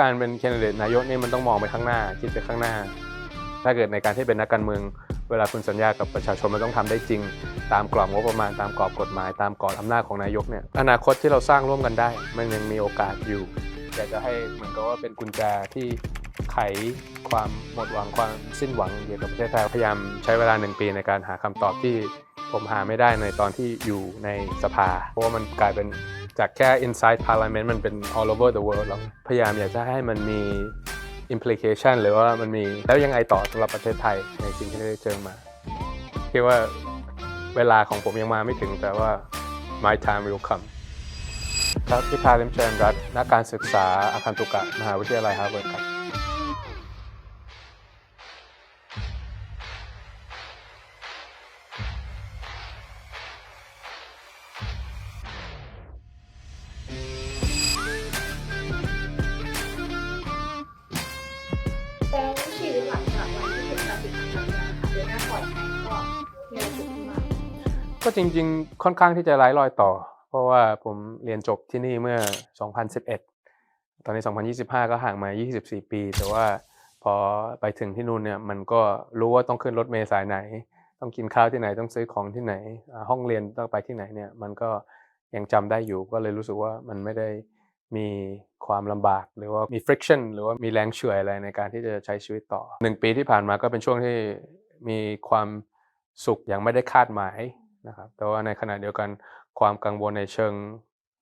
การเป็นแคนดิเดตนายกนี่มันต้องมองไปข้างหน้า คิดไปข้างหน้า ถ้าเกิดในการที่เป็นนักการเมือง เวลาคุณสัญญากับประชาชนมันต้องทำได้จริง ตามกรอบงบประมาณตามกรอบกฎหมาย ตามกรอบอำนาจของนายกเนี่ยอนาคตที่เราสร้างร่วมกันได้ มันยังมีโอกาสอยู่อยากจะให้เหมือนกับว่าเป็นกุญแจที่ไขความหมดหวังความสิ้นหวังเกี่ยวกับประเทศไทยพยายามใช้เวลาหนึ่งปีในการหาคำตอบที่ผมหาไม่ได้ในตอนที่อยู่ในสภา เพราะว่ามันกลายเป็น จากแค่ inside parliament มันเป็น all over the world แล้วพยายามอยากจะให้มันมี implication หรือว่ามันมีแล้วยังไงต่อสำหรับประเทศไทยในสิ่งที่ได้เจอมาคิดว่าเวลาของผมยังมาไม่ถึงแต่ว่า my time will come ครับพิธาลิมเจริญรัตน์นักการศึกษาอาคันตุกะ มหาวิทยาลัยฮาร์วาร์ดครับ จริง ๆ ค่อนข้างที่จะไร้รอยต่อ เพราะว่าผมเรียนจบที่นี่เมื่อ 2011 ตอนนี้ 2025 ก็ห่างมา 24 ปี แต่ว่าพอไปถึงที่นู่นเนี่ยมันก็รู้ว่าต้องขึ้นรถเมล์สายไหน ต้องกินข้าวที่ไหนต้องซื้อของที่ไหน ห้องเรียนต้องไปที่ไหนเนี่ยมันก็ยังจำได้อยู่ก็เลยรู้สึกว่ามันไม่ได้มีความลำบาก หรือว่ามี friction หรือว่ามีแรงเฉื่อยอะไรในการที่จะใช้ชีวิตต่อหนึ่งปีที่ผ่านมาก็เป็นช่วงที่มีความสุขอย่างไม่ได้คาดหมาย นะครับแต่ว่าในขณะเดียวกันความกังวลในเชิง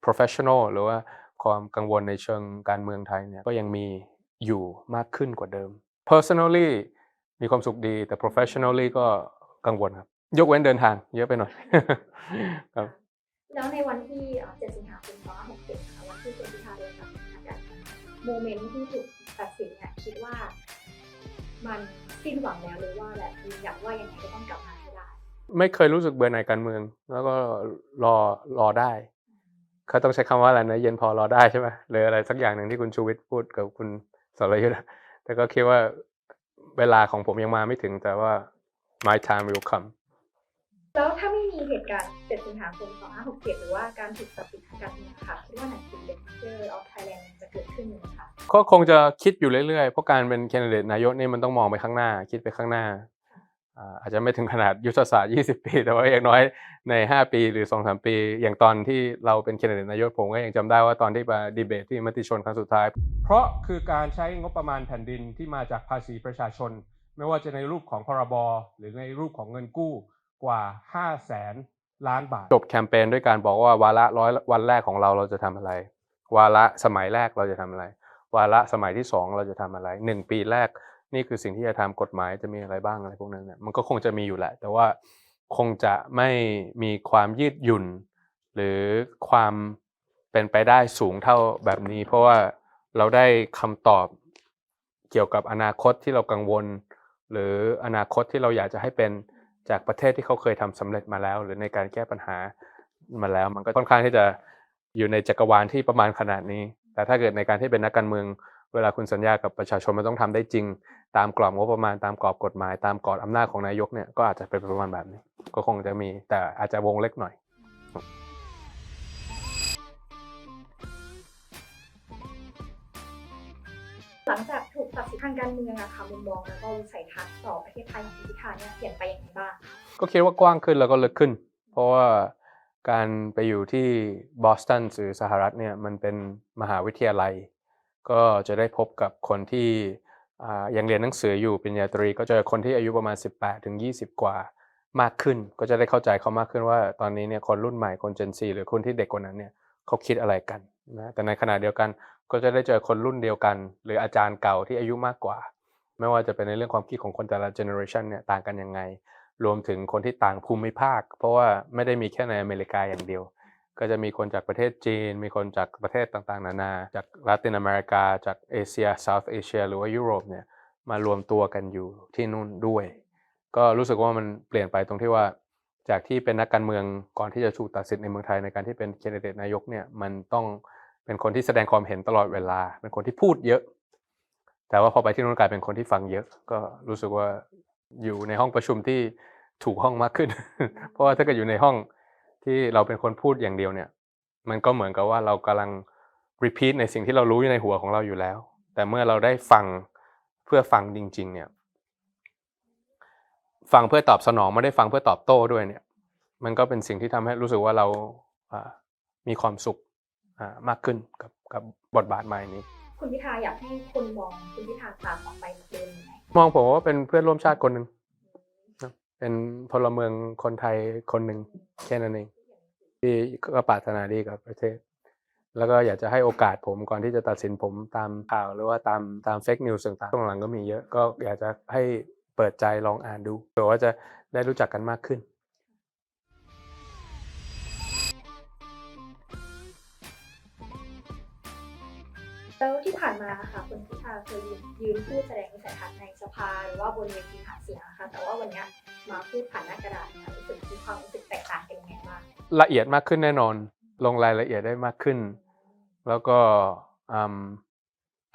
professional หรือว่าความกังวลในเชิงการเมืองไทยเนี่ยก็ยังมีอยู่มากขึ้นกว่าเดิม personally มีความสุขดีแต่ professionally ก็กังวลครับ ยกเว้นเดินทางเยอะไปหน่อยครับแล้วในวันที่เอ่อ7สิงหาคม2567ค่ะวันที่คุณพิธาเดินตัดสินทางการเมืองโมเมนต์ที่ถูกตัดสินเนี่ยคิดว่า มันสิ้นหวังแล้วหรือว่าแบบยืนยันว่ายังไงก็ต้องกลับมา ได้ไม่เคยรู้สึกเบื่อหน่ายการเมือง แล้วก็รอรอได้ เขาต้องใช้คำว่าอะไรนะ เย็นพอรอได้ใช่ไหมหรืออะไรสักอย่างหนึ่งที่คุณชูวิทย์พูดกับคุณสรยุทธ์อะแต่ก็คิดว่าเวลาของผมยังมาไม่ถึงแต่ว่า my time will come แล้วถ้าไม่มีเหตุการณ์ 7 สิงหาคม 2567 หรือว่าการถูกตัดสินทางการเมืองค่ะคิดว่าหนังสือ The Future of Thailand จะเกิดขึ้นไหมคะก็คงจะคิดอยู่เรื่อยๆ เพราะการเป็นแคนดิเดตนายกนี่มันต้องมองไปข้างหน้า คิดไปข้างหน้า อาจจะไม่ถึงขนาดยุทธศาสตร์ 20 ปี แต่ว่าอย่างน้อยใน 5 ปีหรือ 2-3 ปี อย่างตอนที่เราเป็นแคนดิเดตนายกผมก็ยังจำได้ว่าตอนที่มาดีเบตที่มติชนครั้งสุดท้าย เพราะคือการใช้งบประมาณแผ่นดินที่มาจากภาษีประชาชน ไม่ว่าจะในรูปของพรบหรือในรูปของเงินกู้กว่า 5 0 0แสนล้านบาท จบแคมเปญด้วยการบอกว่าวาระร้อยวันแรกของเราเราจะทำอะไร วาระสมัยแรกเราจะทำอะไร วาระสมัยที่สองเราจะทำอะไรหนึ่งปีแรก นี่คือสิ่งที่จะทำกฎหมายจะมีอะไรบ้างอะไรพวกนั้นเนี่ยมันก็คงจะมีอยู่แหละ แต่ว่าคงจะไม่มีความยืดหยุ่น หรือความเป็นไปได้สูงเท่าแบบนี้ เพราะว่าเราได้คำตอบเกี่ยวกับอนาคตที่เรากังวล หรืออนาคตที่เราอยากจะให้เป็นจากประเทศที่เขาเคยทำสำเร็จมาแล้ว หรือในการแก้ปัญหามาแล้ว มันก็ค่อนข้างที่จะอยู่ในจักรวาลที่ประมาณขนาดนี้ แต่ถ้าเกิดในการที่เป็นนักการเมือง เวลาคุณสัญญากับประชาชนมันต้องทำได้จริง ตามกรอบงบประมาณตามกรอบกฎหมาย ตามกรอบอำนาจของนายกเนี่ยก็อาจจะเป็นประมาณแบบนี้ ก็คงจะมีแต่อาจจะวงเล็กหน่อยหลังจากถูกตัดสินทางการเมืองอะค่ะมุมมองแล้วก็วิสัยทัศน์ต่อประเทศไทยของคุณพิธาเนี่ยเปลี่ยนไปอย่างไรบ้างก็คิดว่ากว้างขึ้นแล้วก็ลึกขึ้น เพราะว่าการไปอยู่ที่บอสตันหรือสหรัฐเนี่ยมันเป็นมหาวิทยาลัย ก็จะได้พบกับคนที่ยังเรียนหนังสืออยู่ปริญญาตรี ก็เจอคนที่อายุประมาณ 18 ถึง 20 กว่ามากขึ้น ก็จะได้เข้าใจเขามากขึ้นว่า ตอนนี้เนี่ยคนรุ่นใหม่คน Gen Z หรือคนที่เด็กกว่านั้นเนี่ยเขาคิดอะไรกันนะแต่ในขณะเดียวกันก็จะได้เจอคนรุ่นเดียวกัน หรืออาจารย์เก่าที่อายุมากกว่า ไม่ว่าจะเป็นในเรื่องความคิดของคนแต่ละเจเนอเรชันเนี่ยต่างกันยังไง รวมถึงคนที่ต่างภูมิภาค เพราะว่าไม่ได้มีแค่ในอเมริกาอย่างเดียว ก็จะมีคนจากประเทศจีน มีคนจากประเทศต่างๆ นานา จากลาตินอเมริกา จากเอเชียเซาท์เอเชียหรือว่ายุโรปเนี่ยมารวมตัวกันอยู่ที่นู่นด้วย ก็รู้สึกว่ามันเปลี่ยนไปตรงที่ว่า จากที่เป็นนักการเมืองก่อนที่จะถูกตัดสินในเมืองไทยในการที่เป็นแคนดิเดตนายกเนี่ยมันต้องเป็นคนที่แสดงความเห็นตลอดเวลา เป็นคนที่พูดเยอะ แต่ว่าพอไปที่นู่นกลายเป็นคนที่ฟังเยอะ ก็รู้สึกว่าอยู่ในห้องประชุมที่ถูกห้องมากขึ้น เพราะว่าถ้าเกิดอยู่ในห้อง ที่เราเป็นคนพูดอย่างเดียวเนี่ย มันก็เหมือนกับว่าเรากำลัง repeat ในสิ่งที่เรารู้อยู่ในหัวของเราอยู่แล้ว แต่เมื่อเราได้ฟังเพื่อฟังจริง ๆ เนี่ย ฟังเพื่อตอบสนองไม่ได้ฟังเพื่อตอบโต้ด้วยเนี่ย มันก็เป็นสิ่งที่ทำให้รู้สึกว่าเราอ่ามีความสุขอ่ามากขึ้นกับกับบทบาทใหม่นี้ คุณพิธาอยากให้คนมองคุณพิธาตามออกไปจากเดิมยังไงมองผมว่าเป็นเพื่อนร่วมชาติคนหนึ่งนะเป็นพลเมืองคนไทยคนหนึ่งแค่นั้นเอง ที่ก็ปรารถนาดีกับประเทศ แล้วก็อยากจะให้โอกาสผมก่อนที่จะตัดสินผมตามข่าวหรือว่าตามตามเฟกนิวส์ต่างๆช่วงหลังก็มีเยอะก็อยากจะให้เปิดใจลองอ่านดูเผื่อว่าจะได้รู้จักกันมากขึ้นแล้วที่ผ่านมาค่ะคุณพิธาเคยยืนยืนพูดแสดงวิสัยทัศน์ในสภาหรือว่าบนเวทีหาเสียงอะค่ะแต่ว่าวันนี้ มาพูดผ่านหน้ากระดาษเนี่ยรู้สึกมีความรู้สึกแตกต่างกันยังไงบ้างละเอียดมากขึ้นแน่นอน ลงรายละเอียดได้มากขึ้น แล้วก็อืม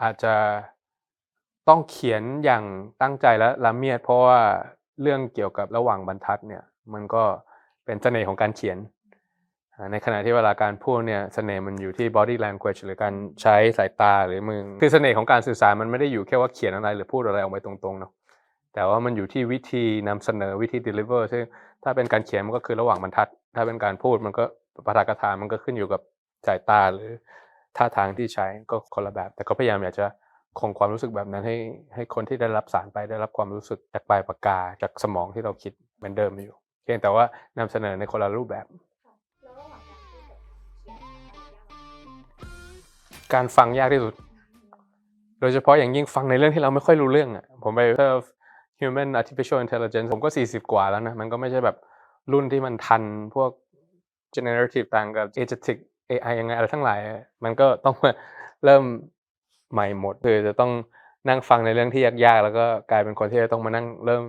อาจจะต้องเขียนอย่างตั้งใจและละเมียด เพราะว่าเรื่องเกี่ยวกับระหว่างบรรทัดเนี่ยมันก็เป็นเสน่ห์ของการเขียน ในขณะที่เวลาการพูดเนี่ยเสน่ห์มันอยู่ที่ body language หรือการใช้สายตาหรือมือคือเสน่ห์ของการสื่อสารมันไม่ได้อยู่แค่ว่าเขียนอะไรหรือพูดอะไรออกไปตรงๆเนาะ แต่ว่ามันอยู่ที่วิธีนำเสนอวิธี deliver ซึ่งถ้าเป็นการเขียนมันก็คือระหว่างบรรทัด ถ้าเป็นการพูดมันก็ปาฐกถามันก็ขึ้นอยู่กับสายตาหรือท่าทางที่ใช้ก็คนละแบบ แต่ก็พยายามอยากจะคงความรู้สึกแบบนั้นให้ให้คนที่ได้รับสารไปได้รับความรู้สึกจากปลายปากกาจากสมองที่เราคิดเหมือนเดิมอยู่เพียงแต่ว่านำเสนอในคนละรูปแบบการพูดกับการเขียนการฟังยากที่สุด โดยเฉพาะอย่างยิ่งฟังในเรื่องที่เราไม่ค่อยรู้เรื่องอะผมไปเ human artificial intelligence ผมก็ 40 กว่าแล้วนะ มันก็ไม่ใช่แบบรุ่นที่มันทันพวก generative ต่างกับ agentic AI ยังไงอะไรทั้งหลายอะมันก็ต้องมาเริ่มใหม่หมดคือจะต้องนั่งฟังในเรื่องที่ยากๆ แล้วก็กลายเป็นคนที่จะต้องมานั่งเริ่ม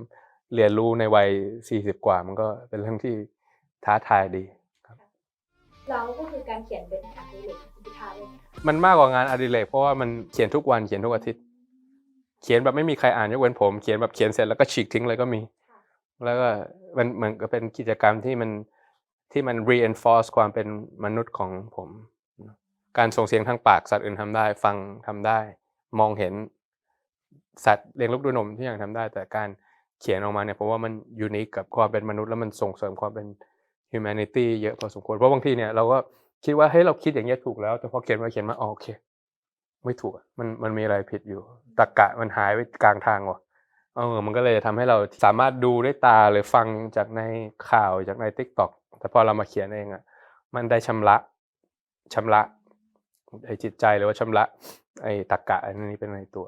เรียนรู้ในวัย 40 กว่า มันก็เป็นเรื่องที่ท้าทายดีแล้วก็คือการเขียนเป็นงานอดิเรกของคุณพิธาเลยไหมคะมันมากกว่างานอดิเรกเพราะว่ามันเขียนทุกวันเขียนทุกอาทิตย์ เขียนแบบไม่มีใครอ่านยกเว้นผม เขียนแบบเขียนเสร็จแล้วก็ฉีกทิ้งเลยก็มี แล้วก็มันเหมือนกับเป็นกิจกรรมที่มันที่มัน reinforce ความเป็นมนุษย์ของผม การส่งเสียงทางปากสัตว์อื่นทำได้ ฟังทำได้ มองเห็นสัตว์เลี้ยงลูกด้วยนมที่ยังทำได้ แต่การเขียนออกมาเนี่ยผมว่ามันยูนิคกับความเป็นมนุษย์แล้วมันส่งเสริมความเป็น humanity เยอะพอสมควรเพราะบางทีเนี่ยเราก็คิดว่าเฮ้ยเราคิดอย่างเงี้ยถูกแล้ว แต่พอเขียนมาเขียนมาอ๋อโอเค ไม่ถูกอะมันมันมีอะไรผิดอยู่ตรกกะมันหายไปกลางทางว่ะเออมันก็เลยทำให้เราสามารถดูด้วยตาหรือฟังจากในข่าวจากใน t ิ k t o k แต่พอเรามาเขียนเองอะมันได้ชำระชำระไอ้จิตใจหรือว่าชำระ ไอ้ตรกกะอันนี้เป็นในตัว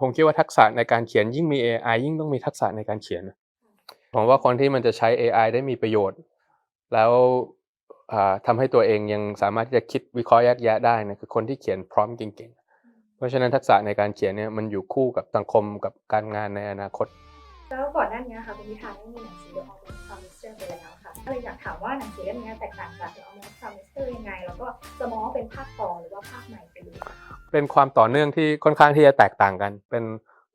ผมคิดว่าทักษะในการเขียนยิ่งมี AI ยิ่งต้องมีทักษะในการเขียนผมว่าคนที่มันจะใช้ AI ได้มีประโยชน์ แล้ว อ่าทำให้ตัวเองยังสามารถที่จะคิดวิเคราะห์แยกแยะได้นะคือคนที่เขียนพร้อมเก่งๆ เพราะฉะนั้นทักษะในการเขียนเนี่ยมันอยู่คู่กับสังคมกับการงานในอนาคต แล้วก่อนหน้านี้ค่ะคุณพิธาได้มีหนังสือ The Almost Promiser ไปแล้วค่ะก็เลยอยากถามว่าหนังสือเล่มนี้แตกต่างจาก The Almost Promiser ยังไง แล้วก็จะมองว่าเป็นภาคต่อหรือว่าภาคใหม่ไปเลยเป็นความต่อเนื่องที่ค่อนข้างที่จะแตกต่างกัน เป็น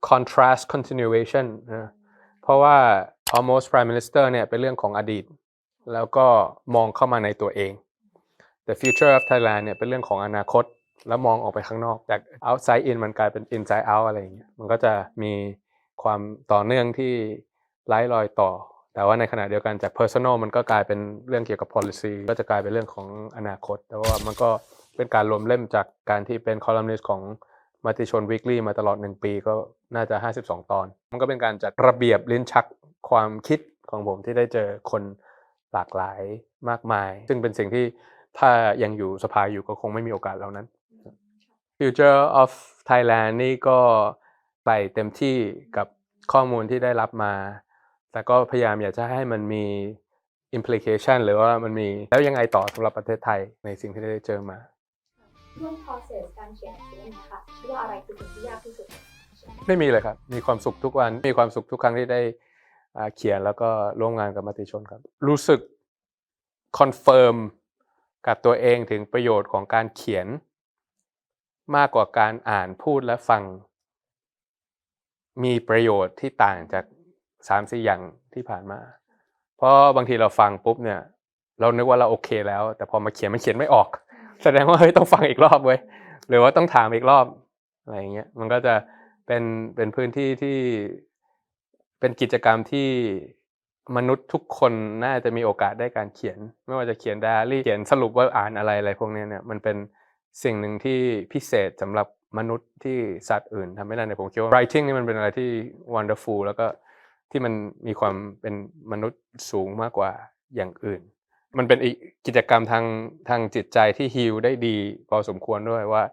contrast continuation นะเพราะว่า almost prime minister เนี่ยเป็นเรื่องของอดีต แล้วก็มองเข้ามาในตัวเอง the future of Thailand เนี่ยเป็นเรื่องของอนาคต แล้วมองออกไปข้างนอก จาก outside in มันกลายเป็น inside out อะไรอย่างเงี้ยมันก็จะมีความต่อเนื่องที่ไร้รอยต่อ แต่ว่าในขณะเดียวกันจาก personal มันก็กลายเป็นเรื่องเกี่ยวกับ policy ก็จะกลายเป็นเรื่องของอนาคต แต่ว่ามันก็เป็นการรวมเล่มจากการที่เป็น columnist ของมติชน weekly มาตลอด 1 ปีก็น่าจะ 52 ตอน มันก็เป็นการจัดระเบียบลิ้นชักความคิดของผมที่ได้เจอคน หลากหลายมากมาย ซึ่งเป็นสิ่งที่ถ้ายังอยู่สภาอยู่ก็คงไม่มีโอกาสเหล่านั้น Future of Thailand นี่ก็ไปเต็มที่กับข้อมูลที่ได้รับมา แต่ก็พยายามอยากจะให้มันมี implication หรือว่ามันมีแล้วยังไงต่อสำหรับประเทศไทยในสิ่งที่ได้เจอมาช่วง process การเขียนหนังสือเล่มนี้ค่ะคิดว่าอะไรคือสิ่งที่ยากที่สุดในการเขียนไม่มีเลยครับ มีความสุขทุกวัน มีความสุขทุกครั้งที่ได้อ่า เขียนแล้วก็ร่วมงานกับมติชนครับ รู้สึกคอนเฟิร์มกับตัวเองถึงประโยชน์ของการเขียน มากกว่าการอ่านพูดและฟัง มีประโยชน์ที่ต่างจากสามสี่อย่างที่ผ่านมา เพราะบางทีเราฟังปุ๊บเนี่ย เรานึกว่าเราโอเคแล้ว แต่พอมาเขียนมันเขียนไม่ออก แสดงว่าเฮ้ยต้องฟังอีกรอบเว้ยหรือว่าต้องถามอีกรอบอะไรอย่างเงี้ยมันก็จะเป็นเป็นพื้นที่ที่ เป็นกิจกรรมที่มนุษย์ทุกคนน่าจะมีโอกาสได้การเขียน ไม่ว่าจะเขียนไดอารี่เขียนสรุปว่าอ่านอะไรอะไรพวกนี้เนี่ยมันเป็นสิ่งหนึ่งที่พิเศษสำหรับมนุษย์ที่สัตว์อื่นทำไม่ได้ในยผมคิดว่า writing นี่มันเป็นอะไรที่ wonderful แล้วก็ที่มันมีความเป็นมนุษย์สูงมากกว่าอย่างอื่น มันเป็นอีกกิจกรรมทางทางจิตใจที่ฮิลได้ดีพอสมควรด้วยว่า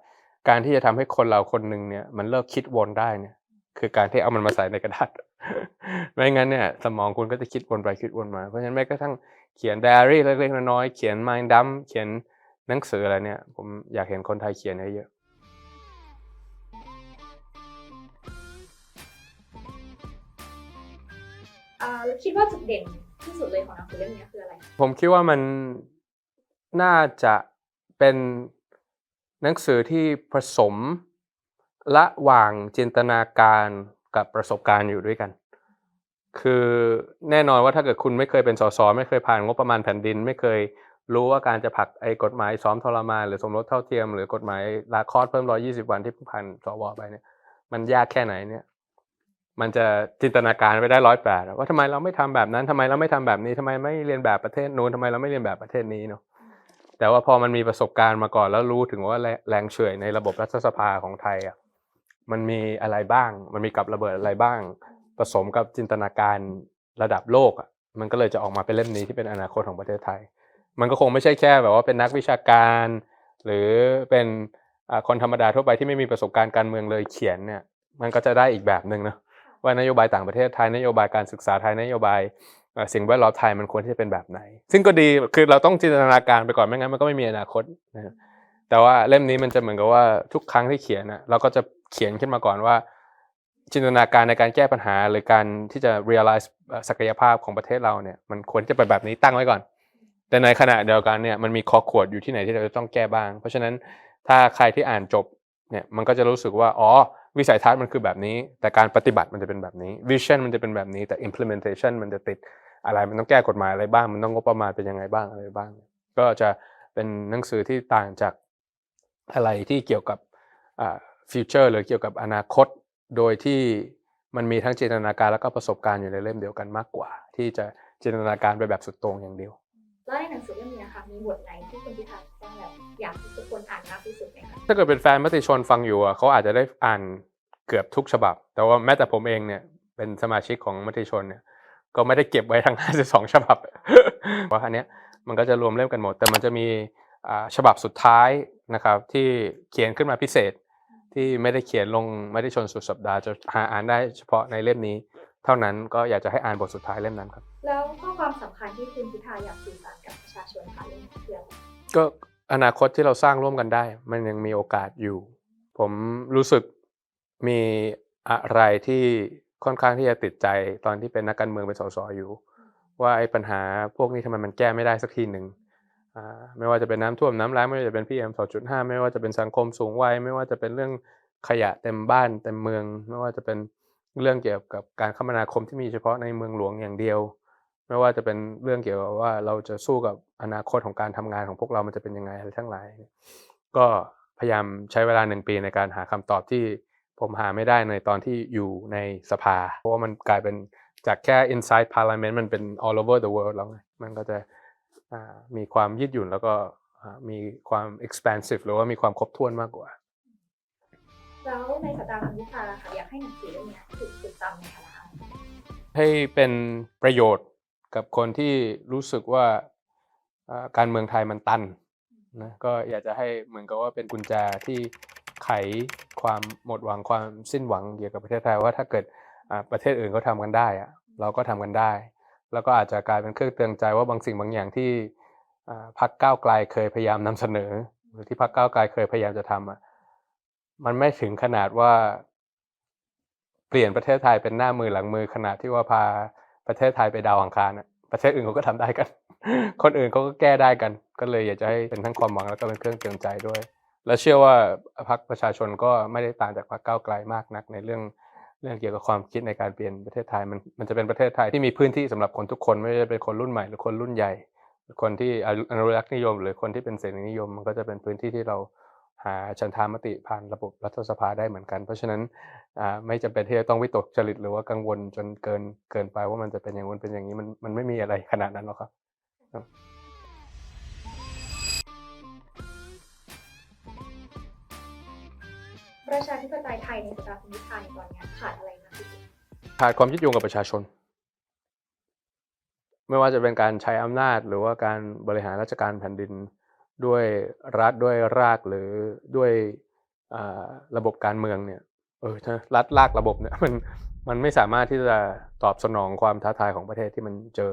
การที่จะทำให้คนเราคนหนึ่งเนี่ยมันเลิกคิดวนได้เนี่ยคือการที่เอามันมาใส่ในกระดาษ ไม่งั้นเนี่ยสมองคุณก็จะคิดวนไปคิดวนมา เพราะฉะนั้นแม้กระทั่งเขียนไดอารี่เล็กๆน้อยๆเขียน mind dump เขียนหนังสืออะไรเนี่ย ผมอยากเห็นคนไทยเขียนเยอะอ่าแล้วคิดว่าจุดเด่นที่สุดเลยของหนังสือเล่มนี้คืออะไรๆผมคิดว่ามันน่าจะเป็นหนังสือที่ผสมระหว่างจินตนาการ กับประสบการณ์อยู่ด้วยกัน คือแน่นอนว่าถ้าเกิดคุณไม่เคยเป็นสสไม่เคยผ่านงบประมาณแผ่นดิน ไม่เคยรู้ว่าการจะผลักไอ้กฎหมายซ้อมทรมานหรือสมรสเท่าเทียม หรือกฎหมายลาคอดเพิ่ม120วันที่ผ่านสวไปเนี่ย มันยากแค่ไหนเนี่ย มันจะจินตนาการไปได้ร้อยแปดว่าทำไมเราไม่ทำแบบนั้นทำไมเราไม่ทำแบบนี้ทำไมไม่เรียนแบบประเทศนู้นทำไมเราไม่เรียนแบบประเทศนี้เนาะแต่ว่าพอมันมีประสบการณ์มาก่อนแล้วรู้ถึงว่าแรแรงเฉื่อยในระบบรัฐสภาของไทยอะ มันมีอะไรบ้าง มันมีกับระเบิดอะไรบ้าง ผสมกับจินตนาการระดับโลกอะมันก็เลยจะออกมาเป็นเล่มนี้ที่เป็นอนาคตของประเทศไทย มันก็คงไม่ใช่แค่แบบว่าเป็นนักวิชาการ หรือเป็นอ่าคนธรรมดาทั่วไปที่ไม่มีประสบการณ์การเมืองเลยเขียนเนี่ยมันก็จะได้อีกแบบหนึ่งเนาะว่านโยบายต่างประเทศไทยนโยบายการศึกษาไทยนโยบายเอ่อสิ่งแวดล้อมไทยมันควรที่จะเป็นแบบไหน ซึ่งก็ดีคือเราต้องจินตนาการไปก่อนไม่งั้นมันก็ไม่มีอนาคตนะฮะแต่ว่าเล่มนี้มันจะเหมือนกับว่าทุกครั้งที่เขียนนะเราก็จะ เขียนขึ้นมาก่อนว่า จินตนาการในการแก้ปัญหา หรือการที่จะ realize ศักยภาพของประเทศเราเนี่ยมันควรที่จะเป็นแบบนี้ตั้งไว้ก่อน แต่ในขณะเดียวกันเนี่ยมันมีคอขวดอยู่ที่ไหนที่เราจะต้องแก้บ้าง เพราะฉะนั้นถ้าใครที่อ่านจบเนี่ยมันก็จะรู้สึกว่าอ๋อวิสัยทัศน์มันคือแบบนี้ แต่การปฏิบัติมันจะเป็นแบบนี้ vision มันจะเป็นแบบนี้แต่ implementation มันจะติดอะไรมันต้องแก้กฎหมายอะไรบ้าง มันต้องงบประมาณเป็นยังไงบ้างอะไรบ้าง ก็จะเป็นหนังสือที่ต่างจากอะไรที่เกี่ยวกับ อ่า future หรือเกี่ยวกับอนาคต โดยที่มันมีทั้งจินตนาการแล้วก็ประสบการณ์อยู่ในเล่มเดียวกันมากกว่า ที่จะจินตนาการไปแบบสุดโต่งอย่างเดียวแล้วในหนังสือเล่มนี้ค่ะมีบทไหนที่คุณพิธาต้องแบบอยากให้ทุกคนอ่านมากที่สุดไหมคะถ้าเกิดเป็นแฟนมติชนฟังอยู่อะเขาอาจจะได้อ่านเกือบทุกฉบับ แต่ว่าแม้แต่ผมเองเนี่ยเป็นสมาชิกของมติชนเนี่ยก็ไม่ได้เก็บไว้ทั้ง 52 ฉบับว่าอันเนี้ยมันก็จะรวมเล่มกันหมด แต่มันจะมีอ่าฉบับสุดท้ายนะครับที่เขียนขึ้นมาพิเศษ ที่ไม่ได้เขียนลงมติชนสุดสัปดาห์จะหาอ่านได้เฉพาะในเล่มนี้ เท่านั้นก็อยากจะให้อ่านบทสุดท้ายเล่มนั้นครับ แล้วข้อความสำคัญที่คุณพิธาอยากสื่อสารกับประชาชนค่ะเรื่องนี้คืออะไรก็อนาคตที่เราสร้างร่วมกันได้ มันยังมีโอกาสอยู่ ผมรู้สึกมีอะไรที่ค่อนข้างที่จะติดใจตอนที่เป็นนักการเมืองเป็นสสอยู่ ว่าไอ้ปัญหาพวกนี้ทำไมมันแก้ไม่ได้สักทีหนึ่งอ่า ไม่ว่าจะเป็นน้ำท่วมน้ำแล้งไม่ว่าจะเป็นพีเอ็มสองจุดห้าไม่ว่าจะเป็นสังคมสูงวัยไม่ว่าจะเป็นเรื่องขยะเต็มบ้านเต็มเมือง ไม่ว่าจะเป็นเรื่องเกี่ยวกับการคมนาคมที่มีเฉพาะในเมืองหลวงอย่างเดียว ไม่ว่าจะเป็นเรื่องเกี่ยวกับว่าเราจะสู้กับอนาคตของการทำงานของพวกเรามันจะเป็นยังไงอะไรทั้งหลาย ก็พยายามใช้เวลาหนึ่งปีในการหาคำตอบที่ผมหาไม่ได้ในตอนที่อยู่ในสภา เพราะว่ามันกลายเป็นจากแค่ inside parliament มันเป็น all over the world แล้วไงมันก็จะ มีความยืดหยุ่นแล้วก็อ่ามีความ expansive หรือว่ามีความครบถ้วนมากกว่า แล้วในสายตาคุณพิธาล่ะค่ะอยากให้หนังสือเล่มนี้ถูกจดจำในคณะอะไรให้เป็นประโยชน์กับคนที่รู้สึกว่าอ่าการเมืองไทยมันตันนะก็อยากจะให้เหมือนกับว่าเป็นกุญแจที่ไขความหมดหวังความสิ้นหวังเกี่ยวกับประเทศไทยว่าถ้าเกิดอ่าประเทศอื่นเขาทำกันได้อะเราก็ทำกันได้ แล้วก็อาจจะกลายเป็นเครื่องเตือนใจว่าบางสิ่งบางอย่างที่พรรคก้าวไกลเคยพยายามนำเสนอ หรือที่พรรคก้าวไกลเคยพยายามจะทำอะมันไม่ถึงขนาดว่า เปลี่ยนประเทศไทยเป็นหน้ามือหลังมือขนาดที่ว่าพาประเทศไทยไปดาวอังคารน่ะประเทศอื่นเขาก็ทำได้กัน คนอื่นเขาก็แก้ได้กัน ก็เลยอยากจะให้เป็นทั้งความหวังแล้วก็เป็นเครื่องเตือนใจด้วย และเชื่อว่าพรรคประชาชนก็ไม่ได้ต่างจากพรรคก้าวไกลมากนักในเรื่อง เรื่องเกี่ยวกับความคิดในการเปลี่ยนประเทศไทยมันมันจะเป็นประเทศไทยที่มีพื้นที่สำหรับคนทุกคนไม่ว่าจะเป็นคนรุ่นใหม่หรือคนรุ่นใหญ่ คนที่อนุรักษ์นิยม หรือคนที่เป็นเสรีนิยม มันก็จะเป็นพื้นที่ที่เราหาฉันทามติผ่านระบบรัฐสภาได้เหมือนกัน เพราะฉะนั้นไม่จำเป็นที่จะต้องวิตกจริตหรือว่ากังวลจนเกินเกินไปว่ามันจะเป็นอย่างนู้นเป็นอย่างนี้มันมันไม่มีอะไรขนาดนั้นหรอกครับ ประชาธิปไตยไทยในสตาร์คุณพิธาในตอนนี้ขาดอะไรมากที่สุดขาดความยึดโยงกับประชาชน ไม่ว่าจะเป็นการใช้อำนาจหรือว่าการบริหารราชการแผ่นดิน ด้วยรัฐด้วยรากหรือด้วยระบบการเมืองเนี่ยเออถ้ารัฐลากระบบเนี่ยมันมันไม่สามารถที่จะตอบสนองความท้าทายของประเทศที่มันเจอ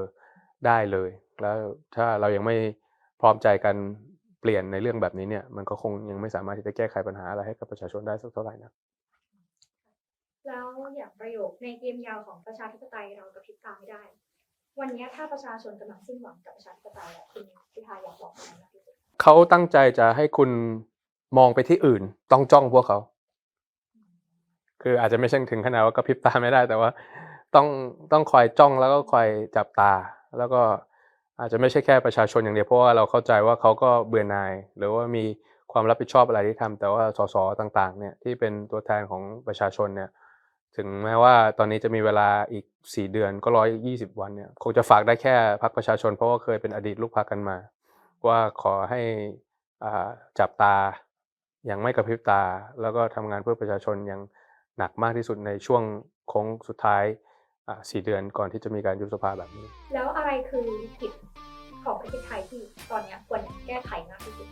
ได้เลย แล้วถ้าเรายังไม่พร้อมใจกัน ปลี่ยนในเรื่องแบบนี้เนี่ยมันก็คงยังไม่สามารถที่จะแก้ไขปัญหาอะไรให้กับประชาชนได้สักเท่าไหร่นะแล้วอย่างประโยคในเกมยาวของประชาธิปไตยเรากระพริบตาไม่ได้ วันนี้ถ้าประชาชนกำลังสิ้นหวังกับประชาธิปไตยคุณพิธาอยากบอกอะไรมากที่สุดเขาตั้งใจจะให้คุณมองไปที่อื่น ต้องจ้องพวกเขา คืออาจจะไม่ใช่ถึงขนาดว่ากระพริบตาไม่ได้ แต่ว่า ต้องต้องคอยจ้องแล้วก็คอยจับตา แล้วก็ อาจจะไม่ใช่แค่ประชาชนอย่างเดียวเพราะว่าเราเข้าใจว่าเขาก็เบื่อหน่าย หรือว่ามีความรับผิดชอบอะไรที่ทำแต่ว่าสสต่างๆเนี่ยที่เป็นตัวแทนของประชาชนเนี่ยถึงแม้ว่าตอนนี้จะมีเวลาอีก 4 เดือนก็ร้อยยี่สิบวันเนี่ยคงจะฝากได้แค่พรรคประชาชน เพราะว่าเคยเป็นอดีตลูกพรรคกันมา ว่าขอให้อ่าจับตาอย่างไม่กระพริบตา แล้วก็ทำงานเพื่อประชาชนอย่างหนักมากที่สุดในช่วงโค้งสุดท้ายอ่าสี่เดือนก่อนที่จะมีการยุบสภาแบบนี้ แล้วอะไรคือวิกฤต ของประเทศไทยที่ตอนนี้ควรแก้ไขมากที่สุด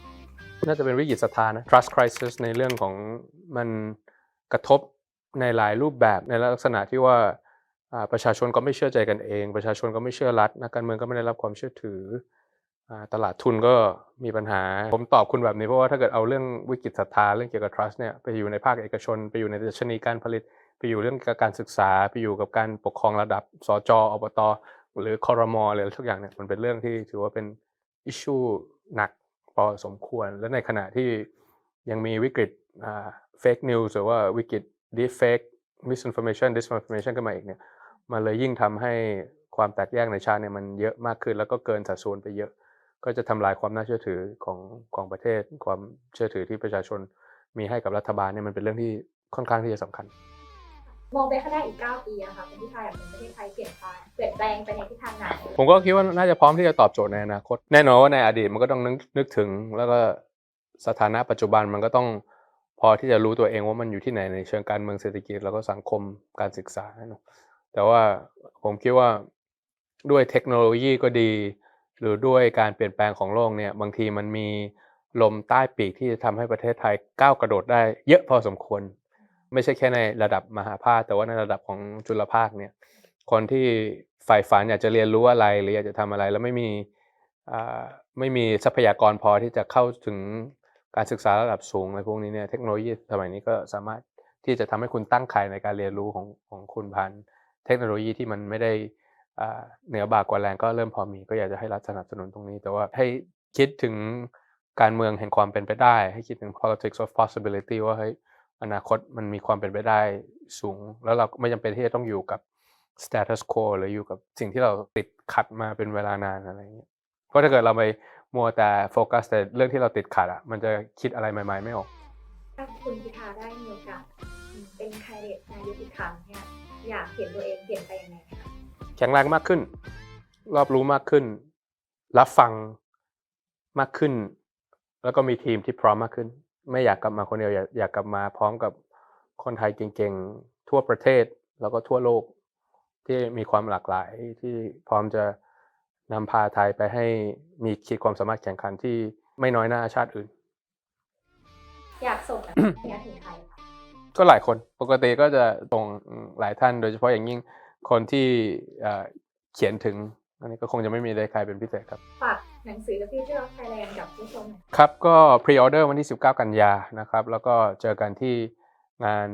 น่าจะเป็นวิกฤตศรัทธานะ trust crisis ในเรื่องของมันกระทบในหลายรูปแบบในลักษณะที่ว่าประชาชนก็ไม่เชื่อใจกันเอง ประชาชนก็ไม่เชื่อรัฐนักการเมืองก็ไม่ได้รับความเชื่อถืออตลาดทุนก็มีปัญหา ผมตอบคุณแบบนี้เพราะว่าถ้าเกิดเอาเรื่องวิกฤตศรัทธาเรื่องเกี่ยวกับ trust เนี่ยไปอยู่ในภาคเอกชน ไปอยู่ในดัชนีการผลิต ไปอยู่เรื่องการศึกษา ไปอยู่กับการปกครองระดับสจอบต หรือคอรมอหรือะไรทุกอย่างเนี่ยมันเป็นเรื่องที่ถือว่าเป็นอิชชูหนักพอสมควร และในขณะที่ยังมีวิกฤตอ่า fake news หรือว่าวิกฤต deep fake misinformation disinformation ขึ้นมาอีกเนี่ยมันเลยยิ่งทำให้ความแตกแยกในชาติเนี่ยมันเยอะมากขึ้นแล้วก็เกินสัดส่วนไปเยอะ ก็จะทำลายความน่าเชื่อถือของของประเทศ ความเชื่อถือที่ประชาชนมีให้กับรัฐบาลเนี่ยมันเป็นเรื่องที่ค่อนข้างที่จะสำคัญ มองไปข้างหน้าอีก 9 ปีอะค่ะคุณพิธาอยากเห็นประเทศไทยเปลี่ยนแปลงเปลี่ยนแปลงไปในทิศทางไหนผมก็คิดว่าน่าจะพร้อมที่จะตอบโจทย์ในอนาคต แน่นอนว่าในอดีตมันก็ต้องนึกนึกถึง แล้วก็สถานะปัจจุบันมันก็ต้องพอที่จะรู้ตัวเองว่ามันอยู่ที่ไหนในเชิงการเมืองเศรษฐกิจแล้วก็สังคมการศึกษาแต่ว่าผมคิดว่าด้วยเทคโนโลยีก็ดี หรือด้วยการเปลี่ยนแปลงของโลกเนี่ยบางทีมันมีลมใต้ปีกที่จะทำให้ประเทศไทยก้าวกระโดดได้เยอะพอสมควร ไม่ใช่แค่ในระดับมหาภาคแต่ว่าในระดับของจุลภาคเนี่ยคนที่ใฝ่ฝันอยากจะเรียนรู้อะไรหรืออยากจะทำอะไร แล้วไม่มีไม่มีทรัพยากรพอที่จะเข้าถึงการศึกษาระดับสูงอะไรพวกนี้เนี่ยเทคโนโลยีสมัยนี้ก็สามารถที่จะทำให้คุณตั้งใครในการเรียนรู้ของของคุณผ่านเทคโนโลยีที่มันไม่ได้เหนือบากกว่าแรงก็เริ่มพอมีก็อยากจะให้รัฐสนับสนุนตรงนี้ แต่ว่าให้คิดถึงการเมืองแห่งความเป็นไปได้ ให้คิดถึง politics of possibility ว่าเฮ้ย อนาคตมันมีความเป็นไปได้สูง แล้วเราก็ไม่จำเป็นที่จะต้องอยู่กับ status quo หรืออยู่กับสิ่งที่เราติดขัดมาเป็นเวลานานอะไรอย่างเงี้ยเพราะถ้าเกิดเราไปมัวแต่โฟกัสแต่เรื่องที่เราติดขัดอะมันจะคิดอะไรใหม่ ๆ ไม่ออกถ้าคุณพิธาได้มีโอกาสเป็นแคนดิเดตนายกอีกครั้งเนี่ยอยากเห็นตัวเองเปลี่ยนไปยังไงคะแข็งแรงมากขึ้น รอบรู้มากขึ้น รับฟังมากขึ้น แล้วก็มีทีมที่พร้อมมากขึ้น ไม่อยากกลับมาคนเดียวอยากอยากกลับมาพร้อมกับคนไทยเก่งๆทั่วประเทศแล้วก็ทั่วโลกที่มีความหลากหลายที่พร้อมจะนำพาไทยไปให้มีขีดความสามารถแข่งขันที่ไม่น้อยหน้าชาติอื่น อยากส่งแบบนี้ถึงใครคะก็หลายคนปกติก็จะส่งหลายท่าน โดยเฉพาะอย่างยิ่งคนที่เอ่อเขียนถึงอันนี้ก็คงจะไม่มีใครเป็นพิเศษครับ ฝาก หนังสือ The Future of Thailand กับผู้ชมหน่อยครับก็พรีออเดอร์วันที่ 19 กันยานะครับ แล้วก็เจอกันที่งาน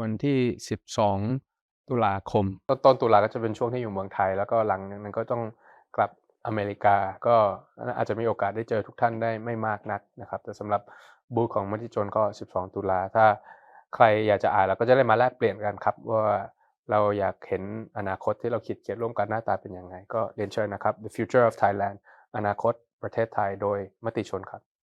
วันที่ 12 ตุลาคม ต้นต้นตุลาก็จะเป็นช่วงที่อยู่เมืองไทย แล้วก็หลังจากนั้นก็ต้องกลับอเมริกา ก็อาจจะมีโอกาสได้เจอทุกท่านได้ไม่มากนักนะครับ แต่สำหรับบูธของมัติจนก็ 12 ตุลาถ้าใครอยากจะอ่านเราก็จะได้มาแลกเปลี่ยนกันครับว่าเราอยากเห็นอนาคตที่เราคิดเขียนร่วมกันหน้าตาเป็นยังไง ก็เรียนเชิญนะครับ The Future of Thailand อนาคตประเทศไทยโดยมติชนครับ